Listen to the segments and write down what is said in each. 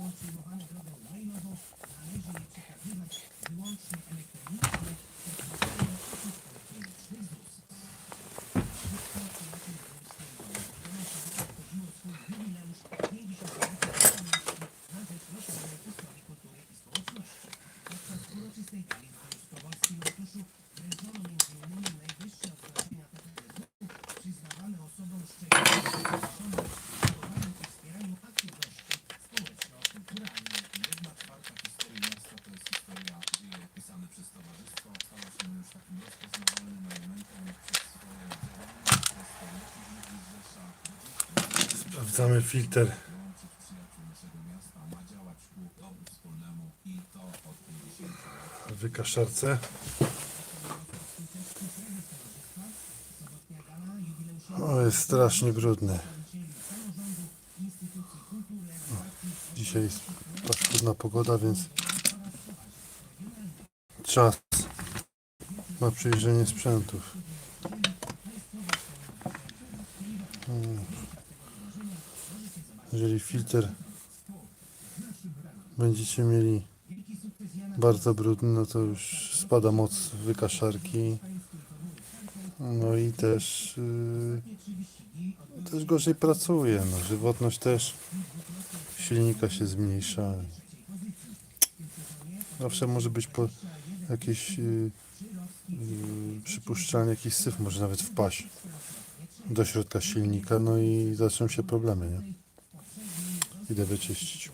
kontynuowane drogę Wajnową należy je przekazywać wyłącznie elektronicznie. Sprawdzamy filtr w wykaszarce. O, jest strasznie brudny. O, Dzisiaj jest paskudna pogoda, więc czas na przyjrzenie sprzętów. Jeżeli filtr będziecie mieli bardzo brudny, no to już spada moc wykaszarki. No i też, yy, też gorzej pracuje. No, żywotność też silnika się zmniejsza. Zawsze może być po jakieś yy, yy, przypuszczalnie jakiś syf może nawet wpaść do środka silnika, no i zaczną się problemy, nie? Idę wyczyścić.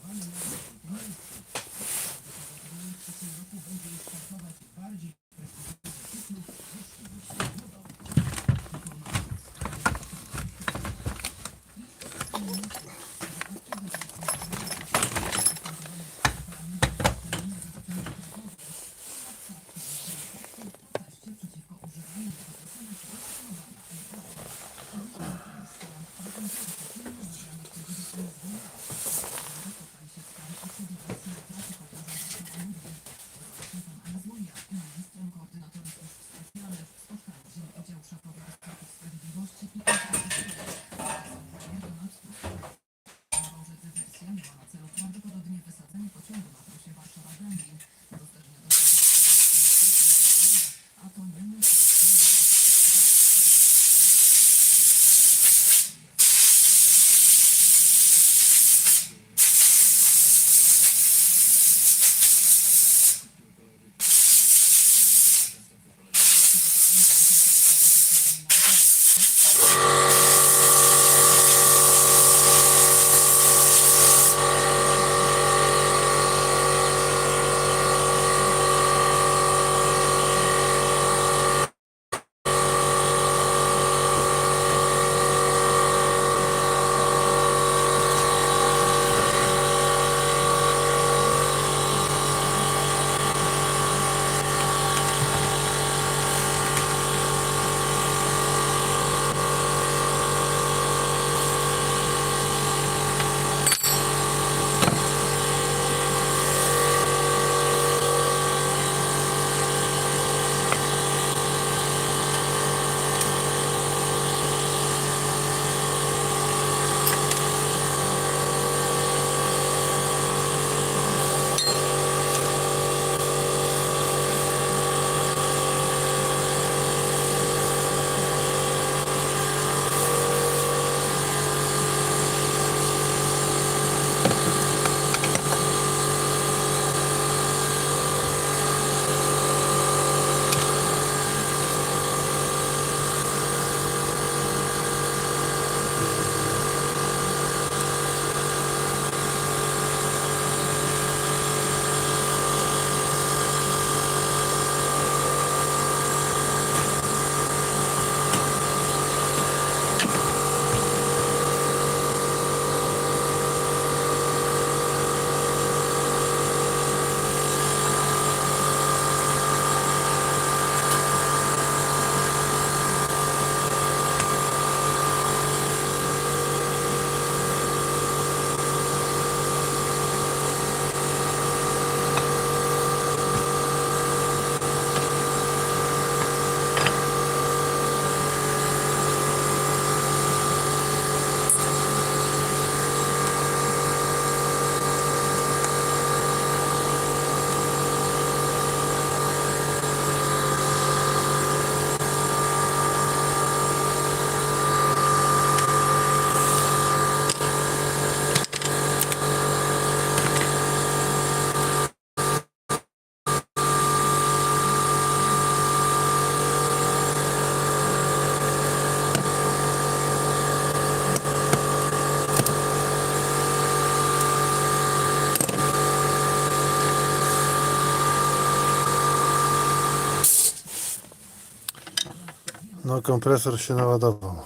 No kompresor się naładował.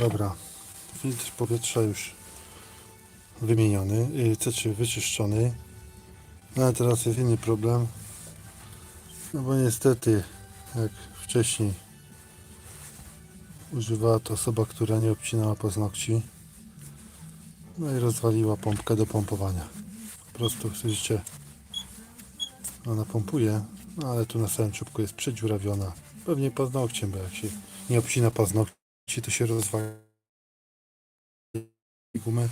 Dobra. Filtr powietrza już wymieniony, znaczy wyczyszczony. No ale teraz jest inny problem. No bo niestety, jak wcześniej używała to osoba, która nie obcinała paznokci. No i rozwaliła pompkę do pompowania. Po prostu słyszycie, ona pompuje, no ale tu na samym czubku jest przedziurawiona. Pewnie paznokciem, bo jak się nie obcina paznokci, to się rozwali gumę.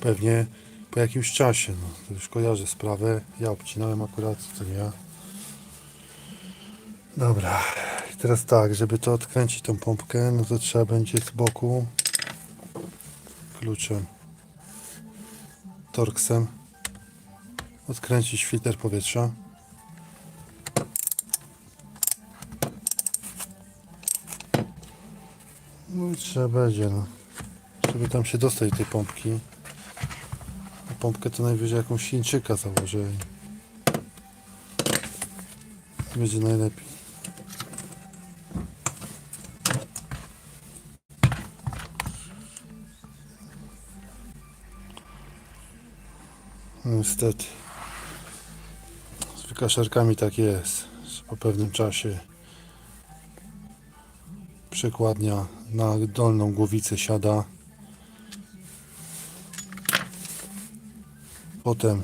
Pewnie po jakimś czasie, no to już kojarzę sprawę. Ja obcinałem akurat, to nie ja. Dobra, i teraz tak, żeby to odkręcić tą pompkę, no to trzeba będzie z boku kluczem torksem odkręcić filtr powietrza. No trzeba będzie, no. Żeby tam się dostać do tej pompki. A pompkę to najwyżej jakąś Chińczyka założę. Będzie najlepiej. Niestety. Z wykaszarkami tak jest, po pewnym czasie przekładnia na dolną głowicę siada. Potem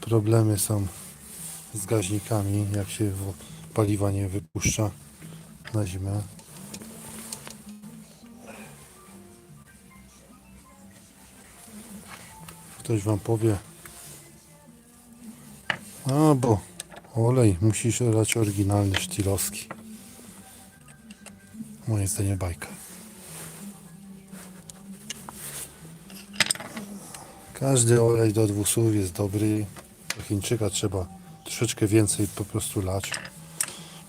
problemy są z gaźnikami, jak się paliwa nie wypuszcza na zimę. Ktoś wam powie. A, bo olej musisz dać oryginalny sztilowski. Moje zdanie bajka. Każdy olej do 200 jest dobry. Do Chińczyka trzeba troszeczkę więcej po prostu lać.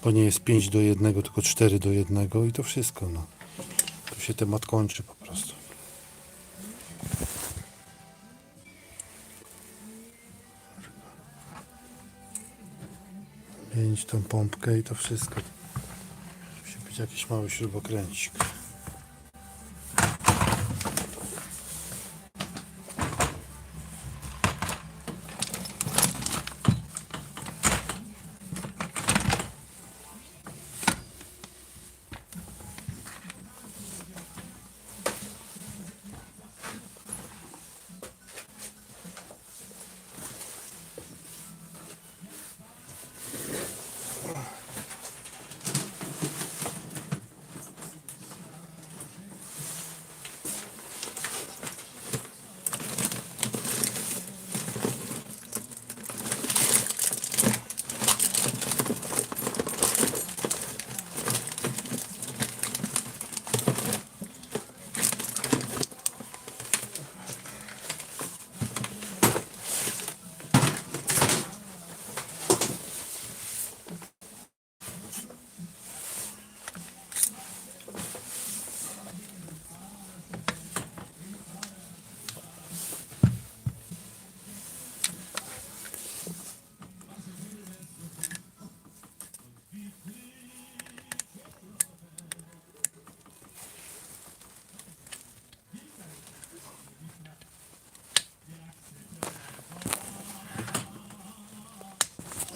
Bo nie jest 5 do 1, tylko 4 do 1 i to wszystko. No. Tu się temat kończy po prostu. Mieć tą pompkę i to wszystko. Jakiś mały śrubokręcik.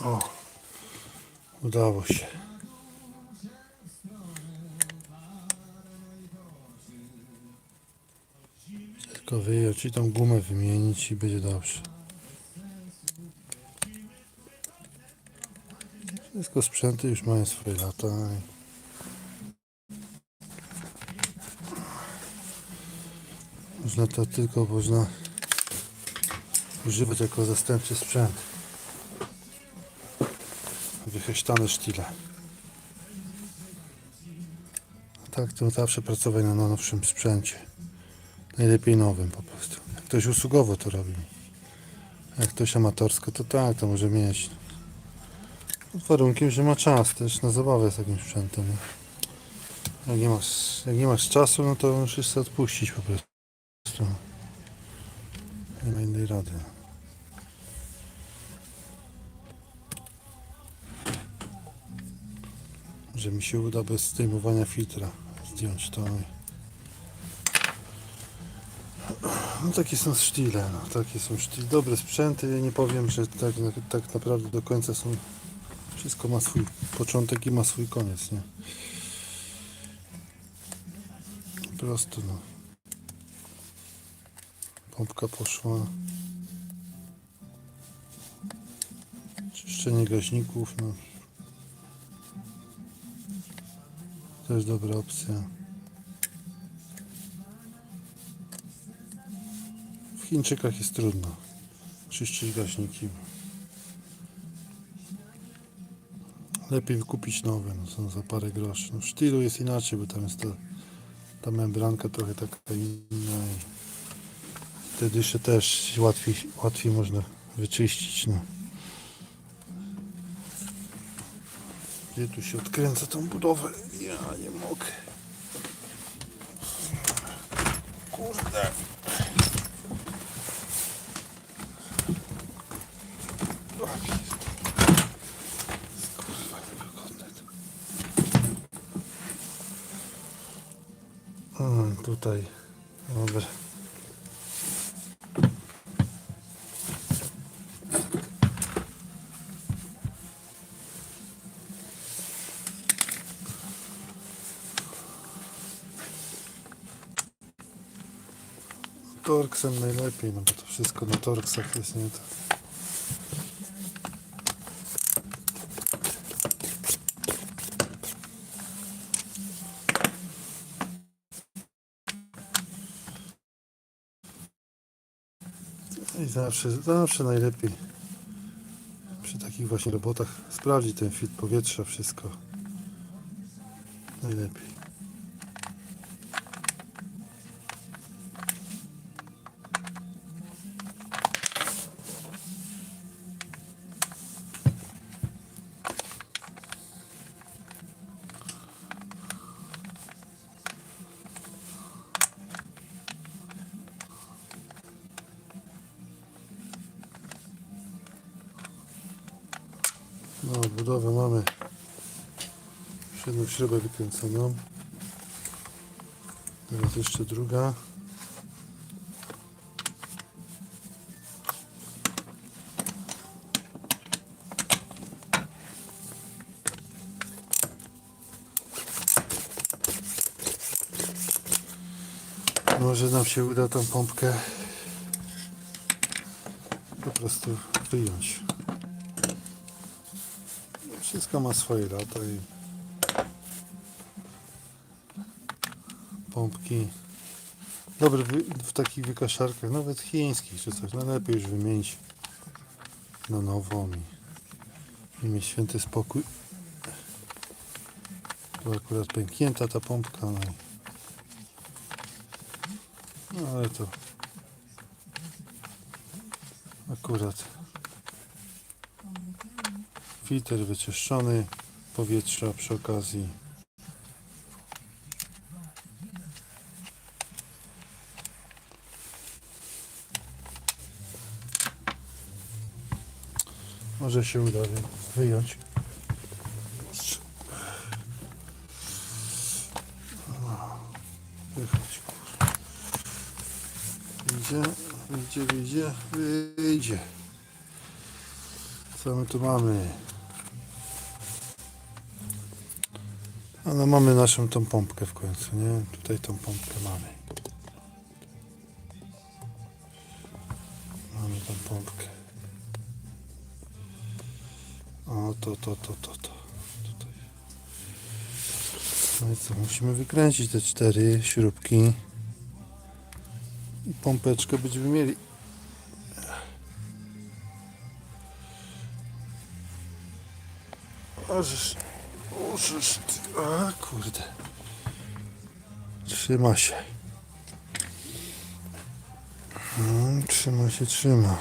O, udało się. Tylko wyjąć i tą gumę wymienić i będzie dobrze. Wszystko sprzęty już mają swoje lata. Można to tylko można używać jako zastępczy sprzęt wycheśtane sztile. Tak, to zawsze pracować na nowszym sprzęcie. Najlepiej nowym po prostu. Jak ktoś usługowo to robi. Jak ktoś amatorsko, to tak, to może mieć. Pod warunkiem, że ma czas też na zabawę z takim sprzętem. Jak nie masz, jak nie masz czasu, no to musisz sobie odpuścić po prostu. Nie ma innej rady. Że mi się uda bez zdejmowania filtra zdjąć to. No takie są sztile, no takie są sztile. Dobre sprzęty, nie powiem, że tak, tak naprawdę do końca są. Wszystko ma swój początek i ma swój koniec, nie? Po prostu no. Pompka poszła. Czyszczenie gaźników, no. Też dobra opcja. W Chińczykach jest trudno czyścić gaźniki. Lepiej kupić nowe, no są za parę groszy. No w sztylu jest inaczej, bo tam jest to, ta membranka trochę taka inna i te dysze też łatwiej, łatwiej można wyczyścić. No. Gdzie tu się odkręca tą budowę? Ja nie mogę. Kurde. Kurwa, niewygodne to. Mm, tutaj. Dobra. Torksem najlepiej, no bo to wszystko na torksach jest, nie? To... I zawsze, zawsze najlepiej przy takich właśnie robotach sprawdzić ten filtr powietrza, wszystko. Najlepiej. Już śrubę wykręconą. Teraz jeszcze druga. Może nam się uda tą pompkę po prostu wyjąć. Wszystko ma swoje lata i pompki. Dobre wy- w takich wykaszarkach, nawet chińskich czy coś, najlepiej już wymienić na nową i, i mieć święty spokój. Tu akurat pęknięta ta pompka, no, i, no ale to akurat filtr wyczyszczony, powietrza przy okazji. Może się uda wy- wyjąć. Wychodź. Wyjdzie, wyjdzie, wyjdzie, wyjdzie. Co my tu mamy? A no mamy naszą tą pompkę w końcu, nie? Tutaj tą pompkę mamy. Mamy tą pompkę. O, to, to, to, to, to. Tutaj. No i co, musimy wykręcić te cztery śrubki. I pompeczkę będziemy mieli. Możesz. Możesz. A kurde. Trzyma się. No, trzyma się, trzyma.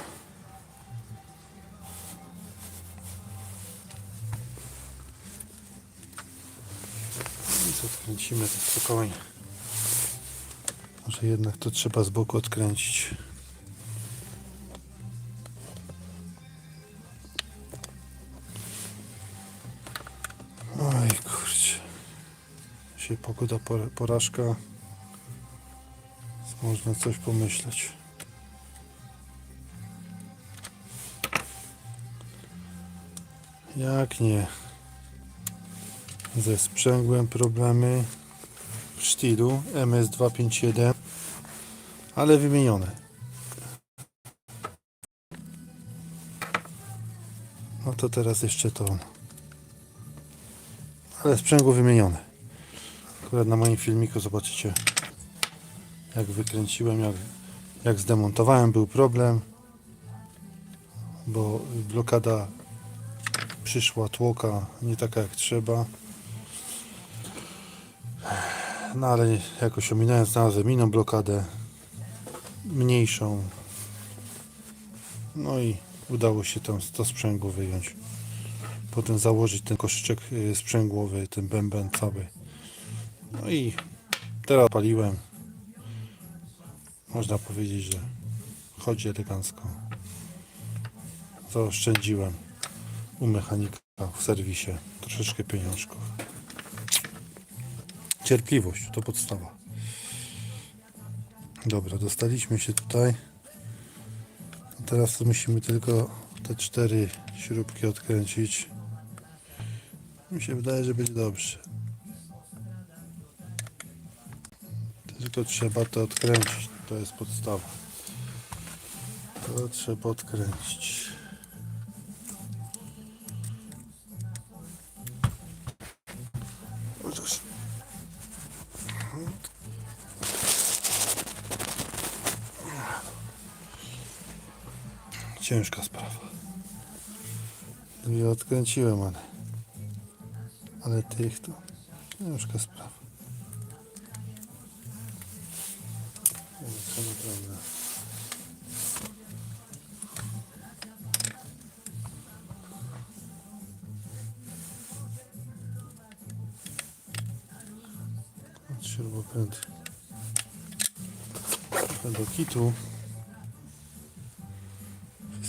I odkręcimy to spokojnie. Może jednak to trzeba z boku odkręcić. Oj kurczę. Dzisiaj pogoda por- porażka. Więc Można coś pomyśleć. Jak nie? Ze sprzęgłem problemy w sztilu MS251, ale wymienione. No to teraz jeszcze to. Ale sprzęgło wymienione. Akurat na moim filmiku zobaczycie jak wykręciłem, jak, jak zdemontowałem był problem, bo blokada przyszła tłoka nie taka jak trzeba. No ale jakoś ominąłem, znalazłem inną blokadę, mniejszą. No i udało się tam to sprzęgło wyjąć. Potem założyć ten koszyczek y, sprzęgłowy, ten bęben cały. No i teraz paliłem. Można powiedzieć, że chodzi elegancko. Zaoszczędziłem u mechanika w serwisie troszeczkę pieniążków. Cierpliwość to podstawa. Dobra, dostaliśmy się tutaj. Teraz musimy tylko te cztery śrubki odkręcić. Mi się wydaje, że będzie dobrze. Tylko trzeba to odkręcić. To jest podstawa. To trzeba odkręcić. Ciężka sprawa. Ja odkręciłem, ale ale tych to ciężka sprawa. To naprawdę. Śrubokręt. Do kitu.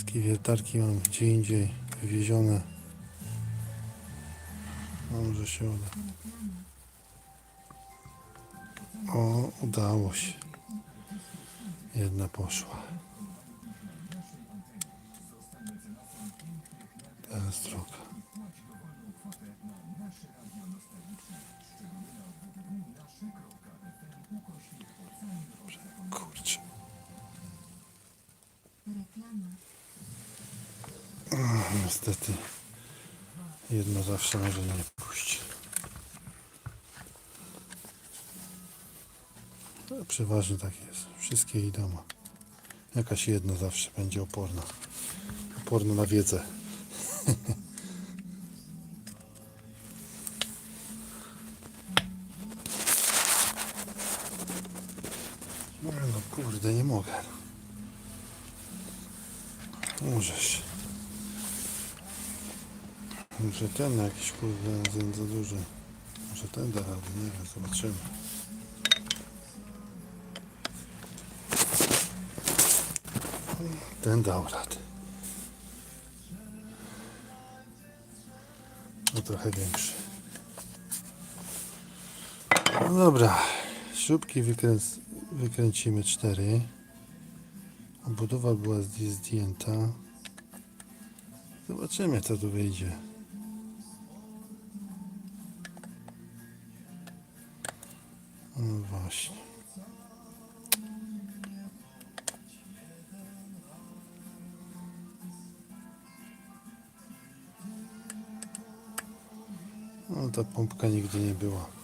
Wszystkie wiertarki mam gdzie indziej wywiezione. No, może się uda. O, udało się. Jedna poszła. Teraz druga. Zawsze może nie pójść. No, Przeważnie tak jest. Wszystkie idą. Jakaś jedna zawsze będzie oporna. Oporna na wiedzę. No kurde, nie mogę. Możesz. Może ten jakiś kurde za, za duży. Może ten da radę, nie wiem, zobaczymy. Ten dał radę. No trochę większy. No dobra. Śrubki wykręc, wykręcimy cztery. Obudowa była zdj- zdjęta. Zobaczymy co tu wyjdzie. No właśnie. No ta pompka nigdy nie była.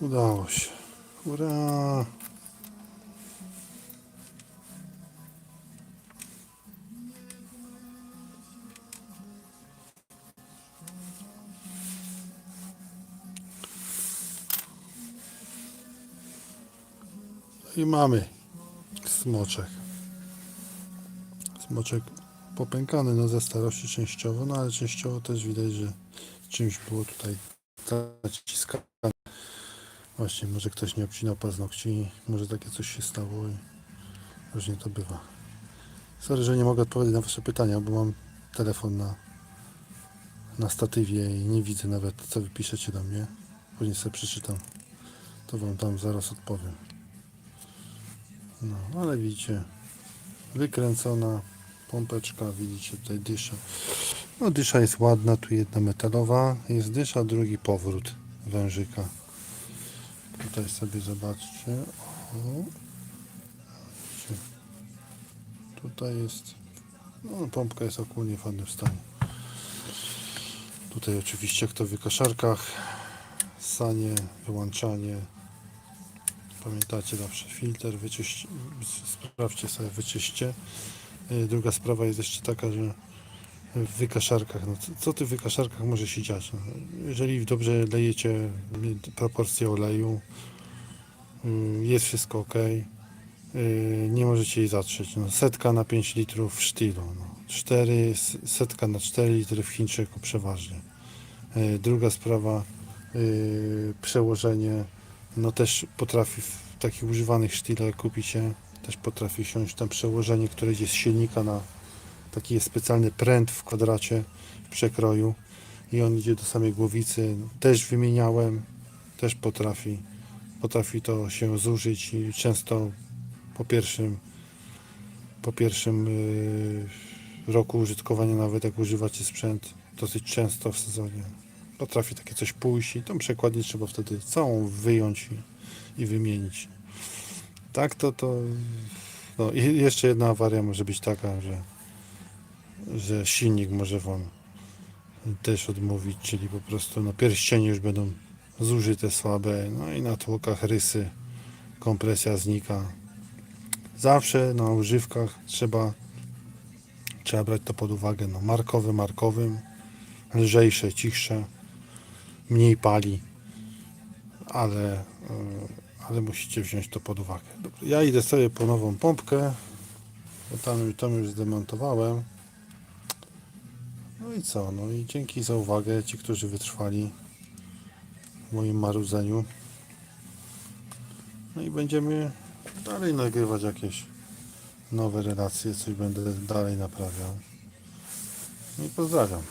Udało się. Ura! No I mamy smoczek. Smoczek popękany, no ze starości częściowo, no ale częściowo też widać, że czymś było tutaj zaciskane. Właśnie, może ktoś nie obcinał paznokci, może takie coś się stało i różnie to bywa. Sorry, że nie mogę odpowiedzieć na Wasze pytania, bo mam telefon na, na statywie i nie widzę nawet, co Wy piszecie do mnie. Później sobie przeczytam, to Wam tam zaraz odpowiem. No, ale widzicie, wykręcona pompeczka, widzicie tutaj dysza. No dysza jest ładna, tu jedna metalowa, jest dysza, drugi powrót wężyka. Tutaj sobie zobaczcie. O. Tutaj jest, no pompka jest ogólnie w stanie. Tutaj oczywiście jak to w wykaszarkach, sanie, wyłączanie. Pamiętacie zawsze filtr, wyczyść, sprawdźcie sobie, wyczyście. Y, Druga sprawa jest jeszcze taka, że w wykaszarkach, no co, ty w wykaszarkach może się dziać? No, jeżeli dobrze lejecie y, proporcje oleju, y, jest wszystko ok, nie możecie jej zatrzeć. No, setka na 5 litrów w sztylu, no. 4, s- setka na 4 litry w Chińczyku przeważnie. Y, Druga sprawa, y, przełożenie, no też potrafi w takich używanych sztylach kupicie, też potrafi siąść tam przełożenie, które idzie z silnika na taki jest specjalny pręt w kwadracie w przekroju i on idzie do samej głowicy. Też wymieniałem, też potrafi, potrafi to się zużyć i często po pierwszym po pierwszym yy, roku użytkowania, nawet jak używacie sprzęt dosyć często w sezonie, potrafi takie coś pójść i tą przekładnię trzeba wtedy całą wyjąć i, i wymienić. Tak to to no i jeszcze jedna awaria może być taka, że że silnik może Wam też odmówić, czyli po prostu no, pierścienie już będą zużyte, słabe, no i na tłokach rysy, kompresja znika. Zawsze na używkach trzeba, trzeba brać to pod uwagę, no, markowe markowym, lżejsze, cichsze, mniej pali, ale, e, ale musicie wziąć to pod uwagę. Ja idę sobie po nową pompkę, bo tam, tam już zdemontowałem. No i co? No i dzięki za uwagę ci, którzy wytrwali w moim marudzeniu. No i będziemy dalej nagrywać jakieś nowe relacje, coś będę dalej naprawiał. No i pozdrawiam.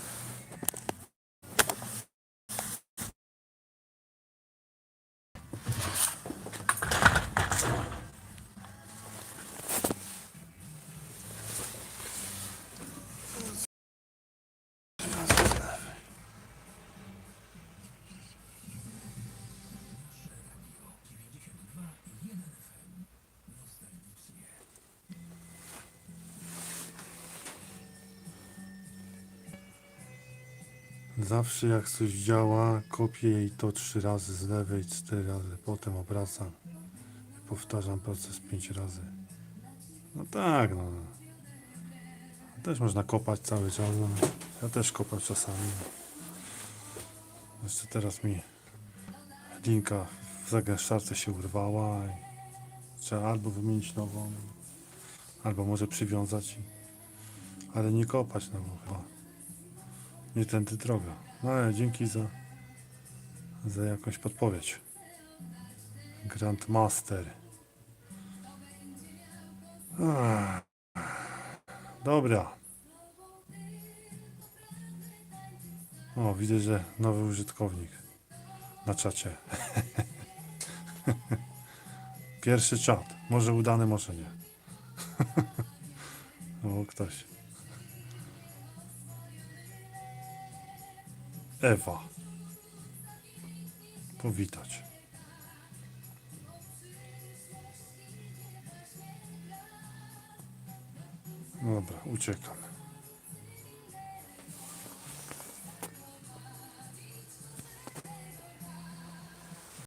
Zawsze jak coś działa, kopię jej to trzy razy z lewej, cztery razy, potem obracam i powtarzam proces pięć razy. No tak, no. Też można kopać cały czas. No. Ja też kopam czasami. Jeszcze teraz mi linka w zagęszczarce się urwała i trzeba albo wymienić nową, albo może przywiązać, ale nie kopać no bo chyba nie tędy droga. No ale dzięki za, za jakąś podpowiedź. Grandmaster. Dobra. O, widzę, że nowy użytkownik na czacie. Pierwszy czat. Może udany, może nie. o, ktoś. Ewa. Powitać. Dobra, uciekam.